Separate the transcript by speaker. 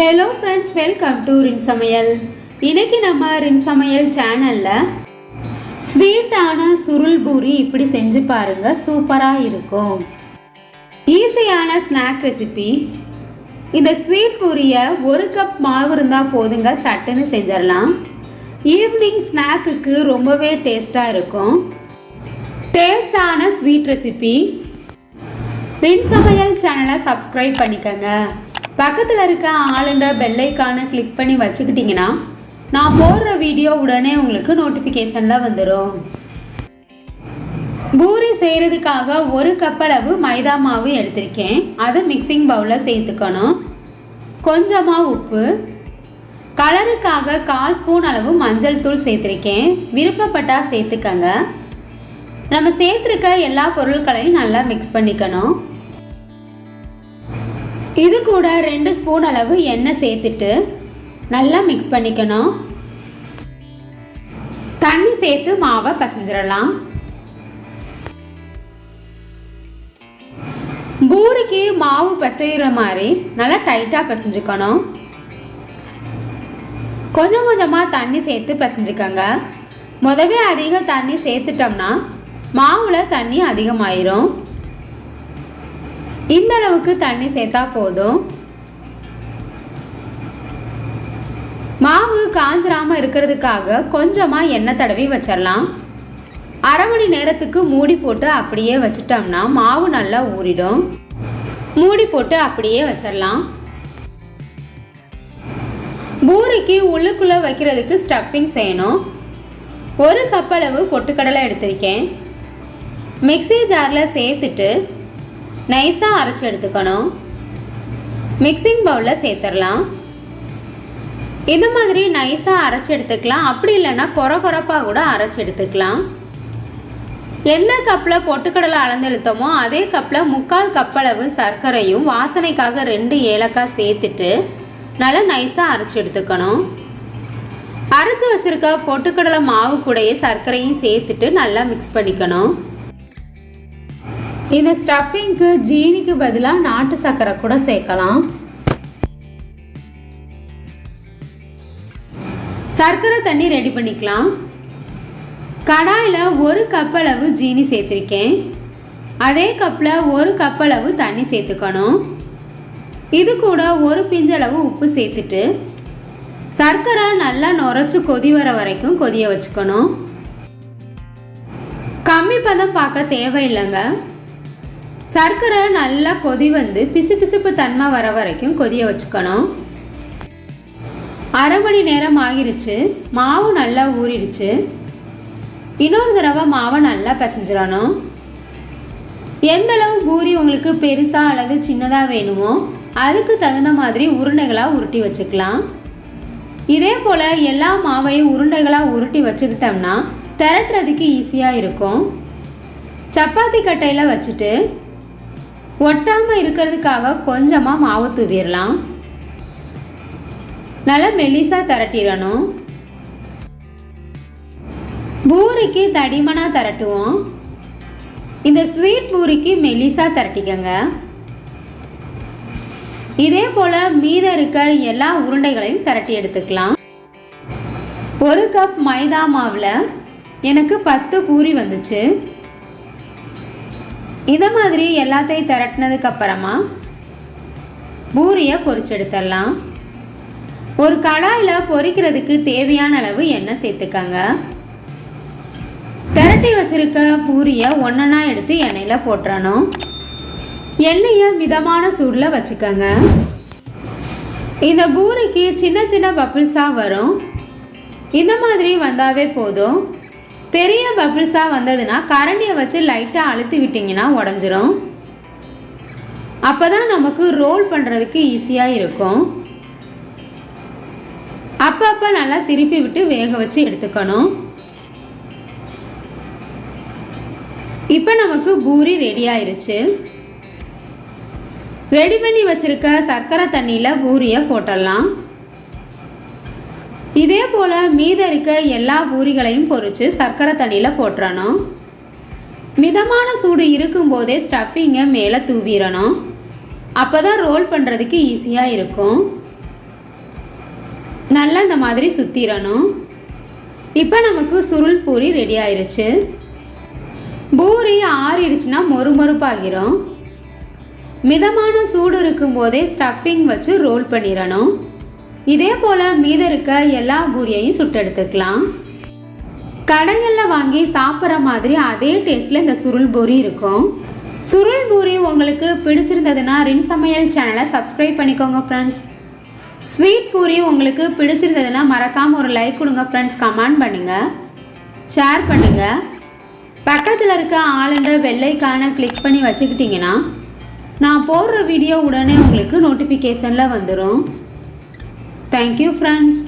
Speaker 1: Hello friends welcome to ரின் சமையல் இன்னைக்கு நம்ம ரின் சமையல் சேனலில் ஸ்வீட்டான சுருள் பூரி இப்படி செஞ்சு பாருங்கள் சூப்பராக இருக்கும். ஈஸியான ஸ்நாக் ரெசிபி இந்த ஸ்வீட் பூரியை ஒரு கப் மாவு இருந்தால் போதுங்க சட்டுன்னு செஞ்சிடலாம். ஈவினிங் ஸ்நாக்குக்கு ரொம்பவே டேஸ்ட்டாக இருக்கும். டேஸ்டான ஸ்வீட் ரெசிபி ரின் சமையல் சேனலை சப்ஸ்கிரைப் பண்ணிக்கோங்க. பக்கத்தில் இருக்க ஆளுன்ற பெல்லைக்கான கிளிக் பண்ணி வச்சுக்கிட்டிங்கன்னா நான் போடுற வீடியோ உடனே உங்களுக்கு நோட்டிஃபிகேஷனில் வந்துடும் பூரி செய்கிறதுக்காக ஒரு கப் அளவு மைதா மாவு எடுத்திருக்கேன். அதை மிக்சிங் பவுலில் சேர்த்துக்கணும். கொஞ்சமாக உப்பு. கலருக்காக கால் ஸ்பூன் அளவு மஞ்சள் தூள் சேர்த்துருக்கேன். விருப்பப்பட்டால் சேர்த்துக்கங்க. நம்ம சேர்த்துருக்க எல்லா பொருட்களையும் நல்லா மிக்ஸ் பண்ணிக்கணும். இது கூட ரெண்டு ஸ்பூன் அளவு எண்ணெய் சேர்த்துட்டு நல்லா மிக்ஸ் பண்ணிக்கணும். தண்ணி சேர்த்து மாவை பசஞ்சிடலாம். பூரிக்கு மாவு பசைகிற மாதிரி நல்லா டைட்டாக பசைஞ்சுக்கணும். கொஞ்சம் கொஞ்சமாக தண்ணி சேர்த்து பசைஞ்சுக்கோங்க. முதவே அதிக தண்ணி சேர்த்துட்டோம்னா மாவில் தண்ணி அதிகமாயிரும். இந்த அளவுக்கு தண்ணி சேர்த்தா போதும். மாவு காஞ்சிராம இருக்கிறதுக்காக கொஞ்சமாக எண்ணெய் தடவி வச்சிடலாம் அரை மணி நேரத்துக்கு மூடி போட்டு அப்படியே வச்சிட்டோம்னா மாவு நல்லா ஊறிடும். மூடி போட்டு அப்படியே வச்சிடலாம் பூரிக்கு உள்ளுக்குள்ளே வைக்கிறதுக்கு ஸ்டஃபிங் செய்யணும். ஒரு கப் அளவு பொட்டுக்கடலை எடுத்திருக்கேன். மிக்ஸி ஜாரில் சேர்த்துட்டு நைஸாக அரைச்சி எடுத்துக்கணும். மிக்சிங் பவுலில் சேர்த்துடலாம். இது மாதிரி நைஸாக அரைச்சி எடுத்துக்கலாம். அப்படி இல்லைன்னா கொர கொரப்பாக கூட அரைச்சி எடுத்துக்கலாம். எந்த கப்பில் பொட்டுக்கடலை அளந்தெடுத்தோமோ அதே கப்பில் முக்கால் கப்பளவு சர்க்கரையும் வாசனைக்காக ரெண்டு ஏலக்காய் சேர்த்துட்டு நல்லா நைஸாக அரைச்சி எடுத்துக்கணும். அரைச்சி வச்சுருக்க பொட்டுக்கடலை மாவு கூடையே சர்க்கரையும் சேர்த்துட்டு நல்லா மிக்ஸ் பண்ணிக்கணும். இந்த ஸ்டஃபிங்க்கு ஜீனிக்கு பதிலாக நாட்டு சர்க்கரை கூட சேர்க்கலாம். சர்க்கரை தண்ணி ரெடி பண்ணிக்கலாம். கடாயில் ஒரு கப் அளவு ஜீனி சேர்த்துருக்கேன். அதே கப்பில் ஒரு கப் அளவு தண்ணி சேர்த்துக்கணும். இது கூட ஒரு பிஞ்சளவு உப்பு சேர்த்துட்டு சர்க்கரை நல்லா நுரைச்சி கொதி வர வரைக்கும் கொதிய வச்சுக்கணும். கம்மி பதம் பார்க்க தேவையில்லைங்க. சர்க்கரை நல்லா கொதி வந்து பிசுபிசுப்பு தன்மை வர வரைக்கும் கொதிய வச்சுக்கணும். அரை மணி நேரம் ஆகிருச்சு. மாவு நல்லா ஊறிடுச்சு. இன்னொரு தடவை மாவை நல்லா பிசைஞ்சிடணும். எந்த அளவு பூரி உங்களுக்கு பெருசாக அல்லது சின்னதாக வேணுமோ அதுக்கு தகுந்த மாதிரி உருண்டைகளாக உருட்டி வச்சுக்கலாம். இதே போல் எல்லா மாவையும் உருண்டைகளாக உருட்டி வச்சுக்கிட்டோம்னா திரட்டுறதுக்கு ஈஸியாக இருக்கும். சப்பாத்தி கட்டையில் வச்சுட்டு ஒட்டாமல் இருக்கிறதுக்காக கொஞ்சமாக மாவு தூவிடலாம். நல்லா மெல்லிசாக திரட்டிடணும். பூரிக்கு தடிமனாக திரட்டுவோம். இந்த ஸ்வீட் பூரிக்கு மெல்லிசாக திரட்டிக்கங்க. இதே போல் மீதம் இருக்க எல்லா உருண்டைகளையும் திரட்டி எடுத்துக்கலாம். ஒரு கப் மைதா மாவில் எனக்கு பத்து பூரி வந்துச்சு. இதை மாதிரி எல்லாத்தையும் திரட்டினதுக்கு அப்புறமா பூரியை பொரிச்சு எடுத்துடலாம் ஒரு கடாயில் பொரிக்கிறதுக்கு தேவையான அளவு எண்ணெய் சேர்த்துக்கங்க. திரட்டி வச்சுருக்க பூரியை ஒன்றா எடுத்து எண்ணெயில் போட்டுறணும். எண்ணெயை மிதமான சூடில் வச்சுக்கோங்க. இந்த பூரிக்கு சின்ன சின்ன பப்பிள்ஸாக வரும். இந்த மாதிரி வந்தாவே போதும். பெரிய பபிள்ஸாக வந்ததுன்னா கரண்டியை வச்சு லைட்டாக அழுத்தி விட்டிங்கன்னா உடஞ்சிரும். அப்போ தான் நமக்கு ரோல் பண்ணுறதுக்கு ஈஸியாக இருக்கும். அப்பப்போ நல்லா திருப்பி விட்டு வேக வச்சு எடுத்துக்கணும். இப்போ நமக்கு பூரி ரெடி ஆயிடுச்சு ரெடி பண்ணி வச்சுருக்க சர்க்கரை தண்ணியில் பூரியை போட்டுடலாம் இதே போல் மீத இருக்க எல்லா பூரிகளையும் பொறிச்சு சர்க்கரை தண்ணியில் போட்டுறணும். மிதமான சூடு இருக்கும்போதே ஸ்டஃபிங்கை மேலே தூவிடணும். அப்போ தான் ரோல் பண்ணுறதுக்கு ஈஸியாக இருக்கும். நல்லா இந்த மாதிரி சுற்றிடணும் இப்போ நமக்கு சுருள் பூரி ரெடி ஆயிடுச்சு பூரி ஆறிடுச்சுன்னா மொறுமொறுப்பாகிரும். மிதமான சூடு இருக்கும்போதே ஸ்டஃபிங் வச்சு ரோல் பண்ணிடணும். இதே போல் மீத இருக்க எல்லா பூரியையும் சுட்டெடுத்துக்கலாம். கடைகளில் வாங்கி சாப்பிட்ற மாதிரி அதே டேஸ்ட்டில் இந்த சுருள் பூரி இருக்கும். சுருள் பூரி உங்களுக்கு பிடிச்சிருந்ததுன்னா ரின் சமையல் சேனலை சப்ஸ்கிரைப் பண்ணிக்கோங்க ஃப்ரெண்ட்ஸ் ஸ்வீட் பூரி உங்களுக்கு பிடிச்சிருந்ததுன்னா மறக்காமல் ஒரு லைக் கொடுங்க ஃப்ரெண்ட்ஸ் கமெண்ட் பண்ணுங்கள் ஷேர் பண்ணுங்கள் பக்கத்தில் இருக்க ஆளுன்ற வெள்ளைக்கான கிளிக் பண்ணி வச்சுக்கிட்டிங்கன்னா நான் போடுற வீடியோ உடனே உங்களுக்கு நோட்டிஃபிகேஷனில் வந்துடும் தேங்க்யூ ஃப்ரெண்ட்ஸ்